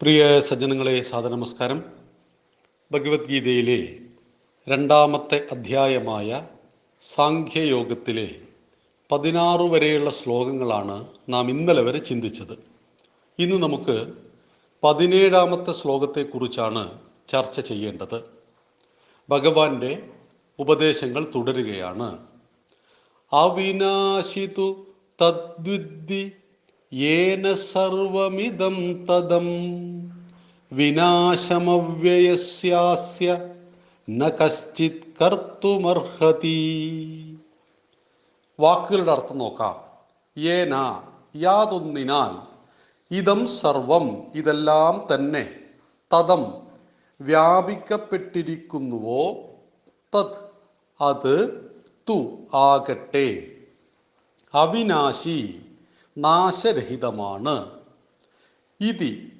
പ്രിയ സജ്ജനങ്ങളെ സാദനമസ്കാരം ഭഗവത്ഗീതയിലെ രണ്ടാമത്തെ അധ്യായമായ സാഖ്യയോഗത്തിലെ പതിനാറ് വരെയുള്ള ശ്ലോകങ്ങളാണ് നാം ഇന്നലെ വരെ ചിന്തിച്ചത്. ഇന്ന് നമുക്ക് പതിനേഴാമത്തെ ശ്ലോകത്തെക്കുറിച്ചാണ് ചർച്ച ചെയ്യേണ്ടത്. ഭഗവാന്റെ ഉപദേശങ്ങൾ തുടരുകയാണ്. അവിനാശിതു തദ്വിദ്ധി യേന സർവമിദം തദം വിനാശമവ്യയസ്യാസ്യ ന കശ്ചിത് കർത്തുമർഹതി വാക്കുകളുടെ അർത്ഥം നോക്കാം. ഏന യാതൊന്നിനാൽ ഇതം സർവം ഇതെല്ലാം തന്നെ തദം വ്യാപിക്കപ്പെട്ടിരിക്കുന്നുവോ? തത് അത് തു ആകട്ടെ. അവിനാശി നാശരഹിതമാണ്. ഇതി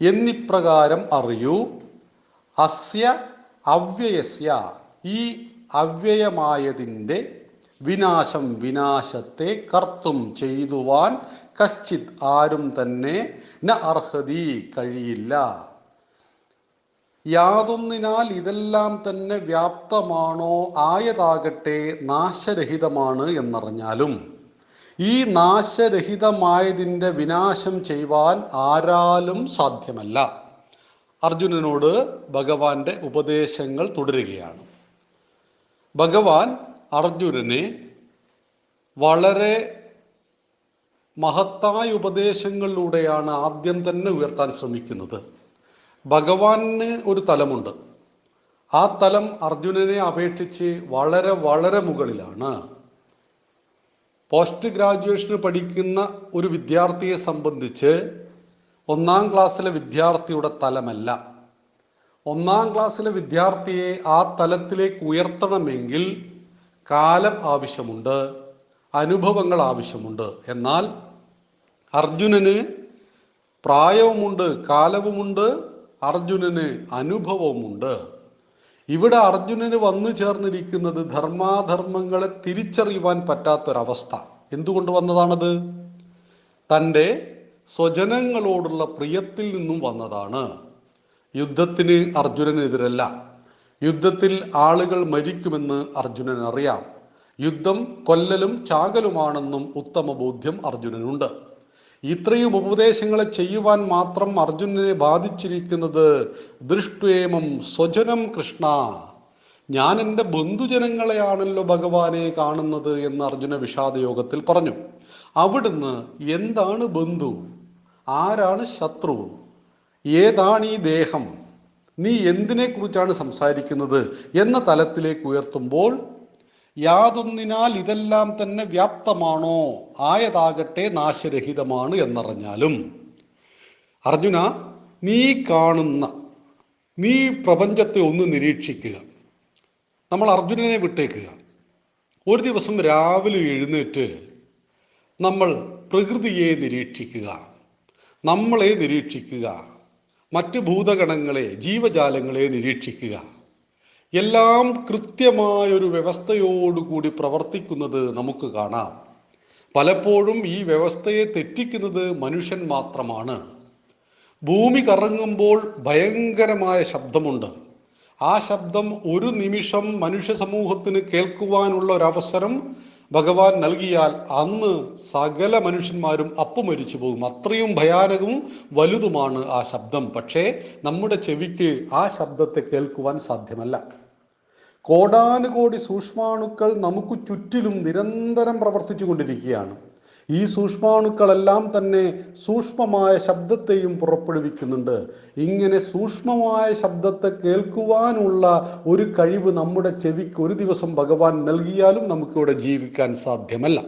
എന്നിപ്രകാരം അറിയൂ. അസ്യ അവ്യയസ്യ. ഈ അവ്യയമായതിന്റെ വിനാശം വിനാശത്തെ കർത്തും ചെയ്തുവാൻ കശ്ചിത് ആരും തന്നെ ന അർഹതി കഴിയില്ല. യാതൊന്നിനാൽ ഇതെല്ലാം തന്നെ വ്യാപ്തമാണോ ആയതാകട്ടെ നാശരഹിതമാണ് എന്നറിഞ്ഞാലും ഈ നാശരഹിതമായതിന്റെ വിനാശം ചെയ്യുവാൻ ആരാലും സാധ്യമല്ല. അർജുനനോട് ഭഗവാന്റെ ഉപദേശങ്ങൾ തുടരുകയാണ്. ഭഗവാൻ അർജുനനെ വളരെ മഹത്തായ ഉപദേശങ്ങളിലൂടെയാണ് ആദ്യം തന്നെ ഉയർത്താൻ ശ്രമിക്കുന്നത്. ഭഗവാന് ഒരു തലമുണ്ട്. ആ തലം അർജുനനെ അപേക്ഷിച്ച് വളരെ വളരെ മുകളിലാണ്. പോസ്റ്റ് ഗ്രാജുവേഷന് പഠിക്കുന്ന ഒരു വിദ്യാർത്ഥിയെ സംബന്ധിച്ച് ഒന്നാം ക്ലാസ്സിലെ വിദ്യാർത്ഥിയുടെ തലമല്ല. ഒന്നാം ക്ലാസ്സിലെ വിദ്യാർത്ഥിയെ ആ തലത്തിലേക്ക് ഉയർത്തണമെങ്കിൽ കാലം ആവശ്യമുണ്ട് അനുഭവങ്ങൾ ആവശ്യമുണ്ട്. എന്നാൽ അർജുനന് പ്രായവുമുണ്ട് കാലവുമുണ്ട് അർജുനന് അനുഭവവുമുണ്ട്. ഇവിടെ അർജുനന് വന്നു ചേർന്നിരിക്കുന്നത് ധർമാധർമ്മങ്ങളെ തിരിച്ചറിയുവാൻ പറ്റാത്തൊരവസ്ഥ. എന്തുകൊണ്ട് വന്നതാണത്? തന്റെ സ്വജനങ്ങളോടുള്ള പ്രിയത്തിൽ നിന്നും വന്നതാണ്. യുദ്ധത്തിന് അർജുനനെതിരല്ല. യുദ്ധത്തിൽ ആളുകൾ മരിക്കുമെന്ന് അർജുനൻ അറിയാം യുദ്ധം കൊല്ലലും ചാകലുമാണെന്നും ഉത്തമ ബോധ്യം അർജുനനുണ്ട്. ഇത്രയും ഉപദേശങ്ങളെ ചെയ്യുവാൻ മാത്രം അർജുനനെ ബാധിച്ചിരിക്കുന്നത് ദൃഷ്ട്വേമം സ്വജനം കൃഷ്ണ. ഞാൻ എന്റെ ബന്ധുജനങ്ങളെയാണല്ലോ ഭഗവാനെ കാണുന്നത് എന്ന് അർജുന വിഷാദയോഗത്തിൽ പറഞ്ഞു. അവിടുന്ന് എന്താണ് ബന്ധു? ആരാണ് ശത്രു? ഏതാണ് ഈ ദേഹം? നീ എന്തിനെ കുറിച്ചാണ് സംസാരിക്കുന്നത്? എന്ന തലത്തിലേക്ക് ഉയർത്തുമ്പോൾ യാതൊന്നിനാൽ ഇതെല്ലാം തന്നെ വ്യാപ്തമാണോ? ആയതാകട്ടെ നാശരഹിതമാണ് എന്നറിഞ്ഞാലും. അർജുന നീ കാണുന്ന നീ പ്രപഞ്ചത്തെ ഒന്ന് നിരീക്ഷിക്കുക. നമ്മൾ അർജുനനെ വിട്ടേക്കുക. ഒരു ദിവസം രാവിലെ എഴുന്നേറ്റ് നമ്മൾ പ്രകൃതിയെ നിരീക്ഷിക്കുക. നമ്മളെ നിരീക്ഷിക്കുക. മറ്റ് ഭൂതഗണങ്ങളെ ജീവജാലങ്ങളെ നിരീക്ഷിക്കുക. എല്ലാം കൃത്യമായൊരു വ്യവസ്ഥയോടുകൂടി പ്രവർത്തിക്കുന്നത് നമുക്ക് കാണാം. പലപ്പോഴും ഈ വ്യവസ്ഥയെ തെറ്റിക്കുന്നത് മനുഷ്യൻ മാത്രമാണ്. ഭൂമി കറങ്ങുമ്പോൾ ഭയങ്കരമായ ശബ്ദമുണ്ട്. ആ ശബ്ദം ഒരു നിമിഷം മനുഷ്യ സമൂഹത്തിന് കേൾക്കുവാനുള്ള ഒരവസരം ഭഗവാൻ നൽകിയാൽ അന്ന് സകല മനുഷ്യന്മാരും അപ്പു മരിച്ചു പോകും. അത്രയും ഭയാനകവും വലുതുമാണ് ആ ശബ്ദം. പക്ഷേ നമ്മുടെ ചെവിക്ക് ആ ശബ്ദത്തെ കേൾക്കുവാൻ സാധ്യമല്ല. കോടാനുകോടി സൂക്ഷ്മാണുക്കൾ നമുക്ക് ചുറ്റിലും നിരന്തരം പ്രവർത്തിച്ചു കൊണ്ടിരിക്കുകയാണ്. ഈ സൂക്ഷ്മാണുക്കളെല്ലാം തന്നെ സൂക്ഷ്മമായ ശബ്ദത്തെയും പുറപ്പെടുവിക്കുന്നുണ്ട്. ഇങ്ങനെ സൂക്ഷ്മമായ ശബ്ദത്തെ കേൾക്കുവാനുള്ള ഒരു കഴിവ് നമ്മുടെ ചെവിക്ക് ഒരു ദിവസം ഭഗവാൻ നൽകിയാലും നമുക്കിവിടെ ജീവിക്കാൻ സാധ്യമല്ല.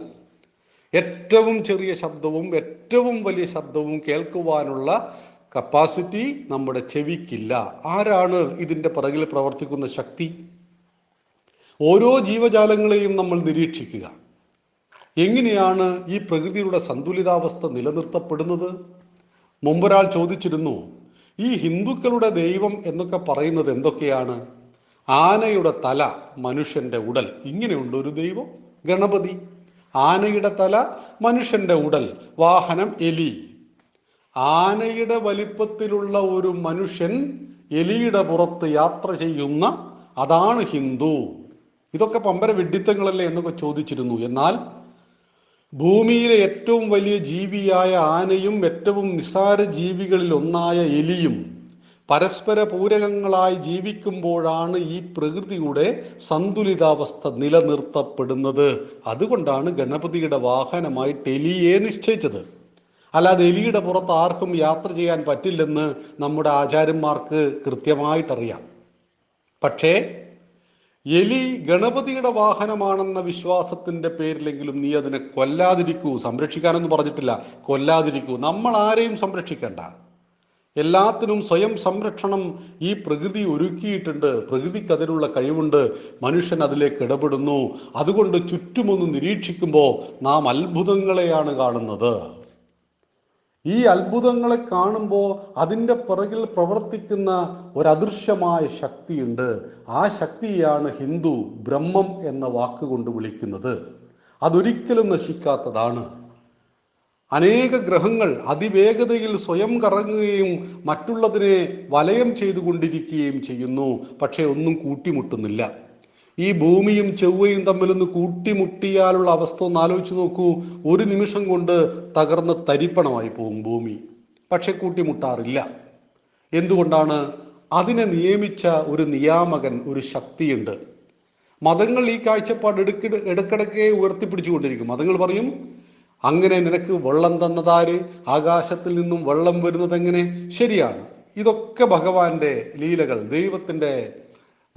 ഏറ്റവും ചെറിയ ശബ്ദവും ഏറ്റവും വലിയ ശബ്ദവും കേൾക്കുവാനുള്ള കപ്പാസിറ്റി നമ്മുടെ ചെവിക്കില്ല. ആരാണ് ഇതിന്റെ പിറകിൽ പ്രവർത്തിക്കുന്ന ശക്തി? ഓരോ ജീവജാലങ്ങളെയും നമ്മൾ നിരീക്ഷിക്കുക. എങ്ങനെയാണ് ഈ പ്രകൃതിയുടെ സന്തുലിതാവസ്ഥ നിലനിർത്തപ്പെടുന്നത്? മുമ്പൊരാൾ ചോദിച്ചിരുന്നു ഈ ഹിന്ദുക്കളുടെ ദൈവം എന്നൊക്കെ പറയുന്നത് എന്തൊക്കെയാണ്? ആനയുടെ തല മനുഷ്യന്റെ ഉടൽ. ഇങ്ങനെയുണ്ട് ഒരു ദൈവം ഗണപതി. ആനയുടെ തല മനുഷ്യന്റെ ഉടൽ വാഹനം എലി. ആനയുടെ വലിപ്പത്തിലുള്ള ഒരു മനുഷ്യൻ എലിയുടെ പുറത്ത് യാത്ര ചെയ്യുന്ന അതാണ് ഹിന്ദു. ഇതൊക്കെ പമ്പര വിഡിത്തങ്ങളല്ലേ എന്നൊക്കെ ചോദിച്ചിരുന്നു. എന്നാൽ ഭൂമിയിലെ ഏറ്റവും വലിയ ജീവിയായ ആനയും ഏറ്റവും നിസ്സാര ജീവികളിൽ ഒന്നായ എലിയും പരസ്പര പൂരകങ്ങളായി ജീവിക്കുമ്പോഴാണ് ഈ പ്രകൃതിയുടെ സന്തുലിതാവസ്ഥ നിലനിർത്തപ്പെടുന്നത്. അതുകൊണ്ടാണ് ഗണപതിയുടെ വാഹനമായിട്ട് എലിയെ നിശ്ചയിച്ചത്. അല്ലാതെ എലിയുടെ പുറത്ത് ആർക്കും യാത്ര ചെയ്യാൻ പറ്റില്ലെന്ന് നമ്മുടെ ആചാര്യന്മാർക്ക് കൃത്യമായിട്ടറിയാം. പക്ഷേ എലി ഗണപതിയുടെ വാഹനമാണെന്ന വിശ്വാസത്തിന്റെ പേരിലെങ്കിലും നീ അതിനെ കൊല്ലാതിരിക്കൂ സംരക്ഷിക്കാനൊന്നും പറഞ്ഞിട്ടില്ല. കൊല്ലാതിരിക്കൂ. നമ്മൾ ആരെയും സംരക്ഷിക്കേണ്ട. എല്ലാത്തിനും സ്വയം സംരക്ഷണം ഈ പ്രകൃതി ഒരുക്കിയിട്ടുണ്ട്. പ്രകൃതിക്ക് അതിനുള്ള കഴിവുണ്ട്. മനുഷ്യൻ അതിലേക്ക് ഇടപെടുന്നു. അതുകൊണ്ട് ചുറ്റുമൊന്ന് നിരീക്ഷിക്കുമ്പോൾ നാം അത്ഭുതങ്ങളെയാണ് കാണുന്നത്. ഈ അത്ഭുതങ്ങളെ കാണുമ്പോൾ അതിന്റെ പിറകിൽ പ്രവർത്തിക്കുന്ന ഒരു ശക്തിയുണ്ട്. ആ ശക്തിയാണ് ഹിന്ദു ബ്രഹ്മം എന്ന വാക്കുകൊണ്ട് വിളിക്കുന്നത്. അതൊരിക്കലും നശിക്കാത്തതാണ്. അനേക ഗ്രഹങ്ങൾ അതിവേഗതയിൽ സ്വയം കറങ്ങുകയും മറ്റുള്ളതിനെ വലയം ചെയ്തുകൊണ്ടിരിക്കുകയും ചെയ്യുന്നു. പക്ഷേ ഒന്നും കൂട്ടിമുട്ടുന്നില്ല. ഈ ഭൂമിയും ചൊവ്വയും തമ്മിലൊന്ന് കൂട്ടിമുട്ടിയാലുള്ള അവസ്ഥ ഒന്ന് ആലോചിച്ച് നോക്കൂ. ഒരു നിമിഷം കൊണ്ട് തകർന്ന് തരിപ്പണമായി പോകും ഭൂമി. പക്ഷെ കൂട്ടിമുട്ടാറില്ല. എന്തുകൊണ്ടാണ്? അതിനെ നിയമിച്ച ഒരു നിയാമകൻ ഒരു ശക്തിയുണ്ട്. മതങ്ങൾ ഈ കാഴ്ചപ്പാട് എടുക്ക ഇടക്കിടക്കെ ഉയർത്തിപ്പിടിച്ചുകൊണ്ടിരിക്കും. മതങ്ങൾ പറയും അങ്ങനെ നിനക്ക് വെള്ളം തന്നതാര്? ആകാശത്തിൽ നിന്നും വെള്ളം വരുന്നത് എങ്ങനെ ശരിയാണ്. ഇതൊക്കെ ഭഗവാന്റെ ലീലകൾ ദൈവത്തിന്റെ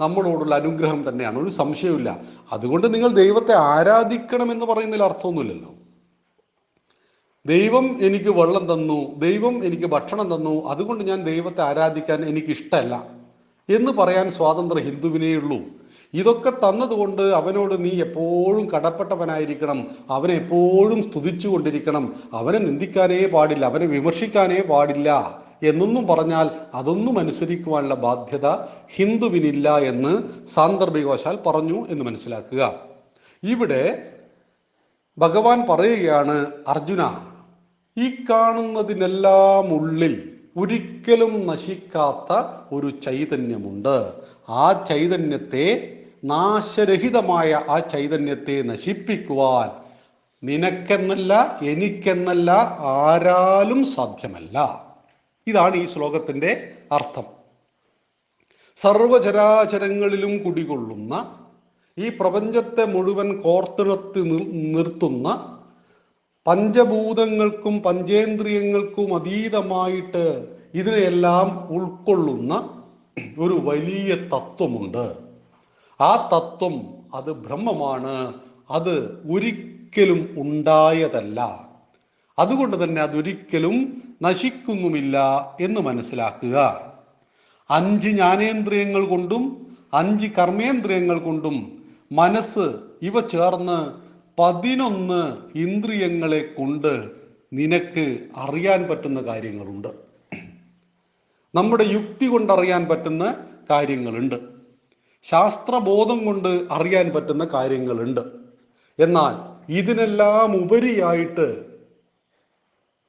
നമ്മളോടുള്ള അനുഗ്രഹം തന്നെയാണ്. ഒരു സംശയമില്ല അതുകൊണ്ട് നിങ്ങൾ ദൈവത്തെ ആരാധിക്കണം എന്ന് പറയുന്നതിൽ അർത്ഥമൊന്നുമില്ലല്ലോ. ദൈവം എനിക്ക് വെള്ളം തന്നു ദൈവം എനിക്ക് ഭക്ഷണം തന്നു അതുകൊണ്ട് ഞാൻ ദൈവത്തെ ആരാധിക്കാൻ എനിക്ക് ഇഷ്ടമല്ല എന്ന് പറയാൻ സ്വാതന്ത്ര്യം ഹിന്ദുവിനേ ഉള്ളൂ. ഇതൊക്കെ തന്നതുകൊണ്ട് അവനോട് നീ എപ്പോഴും കടപ്പെട്ടവനായിരിക്കണം അവനെ എപ്പോഴും സ്തുതിച്ചു കൊണ്ടിരിക്കണം അവനെ നിന്ദിക്കാനേ പാടില്ല അവനെ വിമർശിക്കാനേ പാടില്ല. എന്നൊന്നും പറഞ്ഞാൽ അതൊന്നും അനുസരിക്കുവാനുള്ള ബാധ്യത ഹിന്ദുവിനില്ല എന്ന് സാന്ദർഭികവശാൽ പറഞ്ഞു എന്ന് മനസ്സിലാക്കുക. ഇവിടെ ഭഗവാൻ പറയുകയാണ് അർജുന ഈ കാണുന്നതിനെല്ലാം ഉള്ളിൽ ഒരിക്കലും നശിക്കാത്ത ഒരു ചൈതന്യമുണ്ട്. ആ ചൈതന്യത്തെ നാശരഹിതമായ ആ ചൈതന്യത്തെ നശിപ്പിക്കുവാൻ നിനക്കെന്നല്ല എനിക്കെന്നല്ല ആരാലും സാധ്യമല്ല. ഇതാണ് ഈ ശ്ലോകത്തിന്റെ അർത്ഥം. സർവചരാചരങ്ങളിലും കുടികൊള്ളുന്ന ഈ പ്രപഞ്ചത്തെ മുഴുവൻ കോർത്തിണത്തി നിർത്തുന്ന പഞ്ചഭൂതങ്ങൾക്കും പഞ്ചേന്ദ്രിയങ്ങൾക്കും അതീതമായിട്ട് ഇതിനെയെല്ലാം ഉൾക്കൊള്ളുന്ന ഒരു വലിയ തത്വമുണ്ട്. ആ തത്വം അത് ബ്രഹ്മമാണ്. അത് ഒരിക്കലും ഉണ്ടായതല്ല. അതുകൊണ്ട് തന്നെ അതൊരിക്കലും നശിക്കുന്നുമില്ല എന്ന് മനസ്സിലാക്കുക. അഞ്ച് ജ്ഞാനേന്ദ്രിയങ്ങൾ കൊണ്ടും അഞ്ച് കർമ്മേന്ദ്രിയങ്ങൾ കൊണ്ടും മനസ്സ് ഇവ ചേർന്ന് പതിനൊന്ന് ഇന്ദ്രിയങ്ങളെ കൊണ്ട് നിനക്ക് അറിയാൻ പറ്റുന്ന കാര്യങ്ങളുണ്ട്. നമ്മുടെ യുക്തി കൊണ്ട് അറിയാൻ പറ്റുന്ന കാര്യങ്ങളുണ്ട്. ശാസ്ത്രബോധം കൊണ്ട് അറിയാൻ പറ്റുന്ന കാര്യങ്ങളുണ്ട്. എന്നാൽ ഇതിനെല്ലാം ഉപരിയായിട്ട്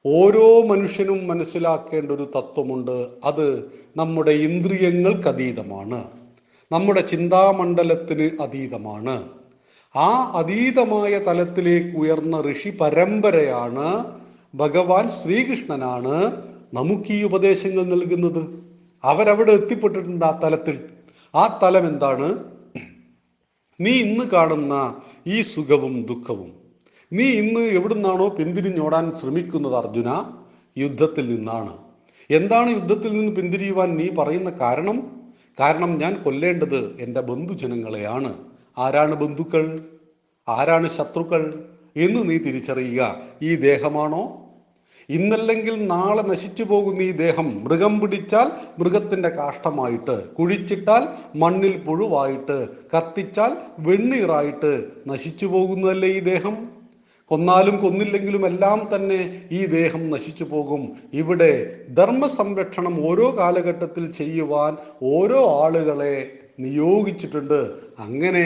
ഓരോ മനുഷ്യനും മനസ്സിലാക്കേണ്ട ഒരു തത്വമുണ്ട്. അത് നമ്മുടെ ഇന്ദ്രിയങ്ങൾക്ക് അതീതമാണ്. നമ്മുടെ ചിന്താമണ്ഡലത്തിന് അതീതമാണ്. ആ അതീതമായ തലത്തിലേക്ക് ഉയർന്ന ഋഷി പരമ്പരയാണ് ഭഗവാൻ ശ്രീകൃഷ്ണനാണ് നമുക്ക് ഈ ഉപദേശങ്ങൾ നൽകുന്നത്. അവരവിടെ എത്തിപ്പെട്ടിട്ടുണ്ട് ആ തലത്തിൽ. ആ തലം എന്താണ് നീ ഇന്ന് കാണുന്ന ഈ സുഖവും ദുഃഖവും. നീ ഇന്ന് എവിടുന്നാണോ പിന്തിരിഞ്ഞോടാൻ ശ്രമിക്കുന്നത് അർജുന? യുദ്ധത്തിൽ നിന്നാണ്. എന്താണ് യുദ്ധത്തിൽ നിന്ന് പിന്തിരിയുവാൻ നീ പറയുന്ന കാരണം? കാരണം ഞാൻ കൊല്ലേണ്ടത് എന്റെ ബന്ധുജനങ്ങളെയാണ്. ആരാണ് ബന്ധുക്കൾ? ആരാണ് ശത്രുക്കൾ? എന്ന് നീ തിരിച്ചറിയുക. ഈ ദേഹമാണോ? ഇന്നല്ലെങ്കിൽ നാളെ നശിച്ചു പോകുന്ന ഈ ദേഹം മൃഗം പിടിച്ചാൽ മൃഗത്തിന്റെ കാഷ്ടമായിട്ട് കുഴിച്ചിട്ടാൽ മണ്ണിൽ പുഴുവായിട്ട് കത്തിച്ചാൽ വെണ്ണീറായിട്ട് നശിച്ചു പോകുന്നതല്ലേ ഈ ദേഹം? കൊന്നാലും കൊന്നില്ലെങ്കിലും എല്ലാം തന്നെ ഈ ദേഹം നശിച്ചു പോകും. ഇവിടെ ധർമ്മ സംരക്ഷണം ഓരോ കാലഘട്ടത്തിൽ ചെയ്യുവാൻ ഓരോ ആളുകളെ നിയോഗിച്ചിട്ടുണ്ട്. അങ്ങനെ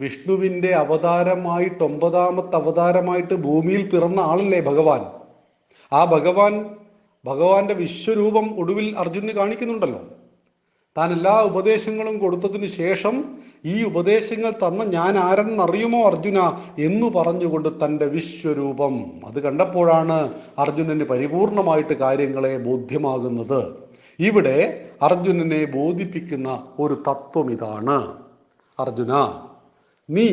വിഷ്ണുവിന്റെ അവതാരമായിട്ട് ഒമ്പതാമത്തെ അവതാരമായിട്ട് ഭൂമിയിൽ പിറന്ന ആളല്ലേ ഭഗവാൻ? ആ ഭഗവാൻ ഭഗവാന്റെ വിശ്വരൂപം ഒടുവിൽ അർജുനന് കാണിക്കുന്നുണ്ടല്ലോ. താൻ എല്ലാ ഉപദേശങ്ങളും കൊടുത്തതിന് ശേഷം ഈ ഉപദേശങ്ങൾ തന്ന ഞാൻ ആരെന്നറിയുമോ അർജുന? എന്ന് പറഞ്ഞുകൊണ്ട് തന്റെ വിശ്വരൂപം. അത് കണ്ടപ്പോഴാണ് അർജുനന് പരിപൂർണമായിട്ട് കാര്യങ്ങളെ ബോധ്യമാകുന്നത്. ഇവിടെ അർജുനനെ ബോധിപ്പിക്കുന്ന ഒരു തത്വം ഇതാണ്. അർജുന നീ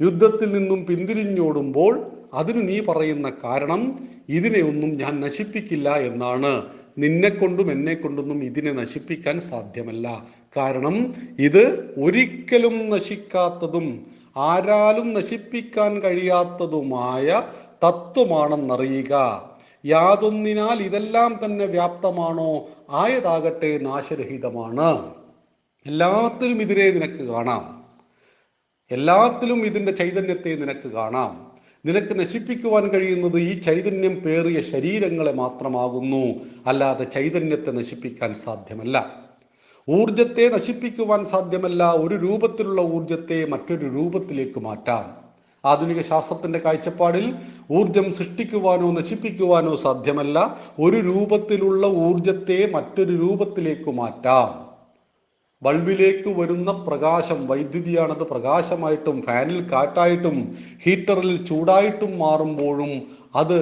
യുദ്ധത്തിൽ നിന്നും പിന്തിരിഞ്ഞോടുമ്പോൾ അതിന് നീ പറയുന്ന കാരണം ഇതിനെ ഒന്നും ഞാൻ നശിപ്പിക്കില്ല എന്നാണ്. നിന്നെ കൊണ്ടും എന്നെ കൊണ്ടൊന്നും ഇതിനെ നശിപ്പിക്കാൻ സാധ്യമല്ല. കാരണം ഇത് ഒരിക്കലും നശിക്കാത്തതും ആരാലും നശിപ്പിക്കാൻ കഴിയാത്തതുമായ തത്വമാണെന്നറിയുക. യാതൊന്നിനാൽ ഇതെല്ലാം തന്നെ വ്യാപ്തമാണോ? ആയതാകട്ടെ നാശരഹിതമാണ്. എല്ലാത്തിലും ഇതിനെ നിനക്ക് കാണാം. എല്ലാത്തിലും ഇതിന്റെ ചൈതന്യത്തെ നിനക്ക് കാണാം. നിനക്ക് നശിപ്പിക്കുവാൻ കഴിയുന്നത് ഈ ചൈതന്യം പേറിയ ശരീരങ്ങളെ മാത്രമാകുന്നു. അല്ലാതെ ചൈതന്യത്തെ നശിപ്പിക്കാൻ സാധ്യമല്ല. ഊർജത്തെ നശിപ്പിക്കുവാൻ സാധ്യമല്ല ഒരു രൂപത്തിലുള്ള ഊർജത്തെ മറ്റൊരു രൂപത്തിലേക്ക് മാറ്റാം ആധുനിക ശാസ്ത്രത്തിന്റെ കാഴ്ചപ്പാടിൽ ഊർജം സൃഷ്ടിക്കുവാനോ നശിപ്പിക്കുവാനോ സാധ്യമല്ല ഒരു രൂപത്തിലുള്ള ഊർജത്തെ മറ്റൊരു രൂപത്തിലേക്ക് മാറ്റാം. ബൾബിലേക്ക് വരുന്ന പ്രകാശം വൈദ്യുതിയാണത്. പ്രകാശമായിട്ടും ഫാനിൽ കാറ്റായിട്ടും ഹീറ്ററിൽ ചൂടായിട്ടും മാറുമ്പോഴും അത്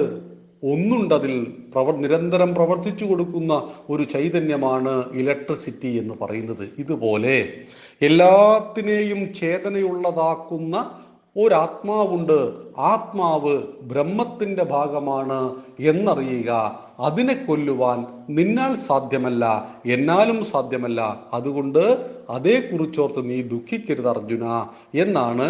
ഒന്നുണ്ടതിൽ പ്രവർ നിരന്തരം പ്രവർത്തിച്ചു കൊടുക്കുന്ന ഒരു ചൈതന്യമാണ് ഇലക്ട്രിസിറ്റി എന്ന് പറയുന്നത്. ഇതുപോലെ എല്ലാത്തിനെയും ചേതനയുള്ളതാക്കുന്ന ഒരാത്മാവുണ്ട്. ആത്മാവ് ബ്രഹ്മത്തിന്റെ ഭാഗമാണ് എന്നറിയുക. അതിനെ കൊല്ലുവാൻ നിന്നാൽ സാധ്യമല്ല എന്നാലും സാധ്യമല്ല. അതുകൊണ്ട് അതേക്കുറിച്ചോർത്ത് നീ ദുഃഖിക്കരുത് അർജുന എന്നാണ്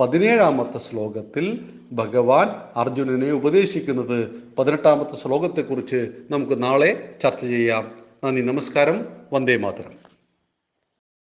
പതിനേഴാമത്തെ ശ്ലോകത്തിൽ ഭഗവാൻ അർജുനനെ ഉപദേശിക്കുന്നത്. പതിനെട്ടാമത്തെ ശ്ലോകത്തെക്കുറിച്ച് നമുക്ക് നാളെ ചർച്ച ചെയ്യാം. നന്ദി നമസ്കാരം. വന്ദേ മാതരം.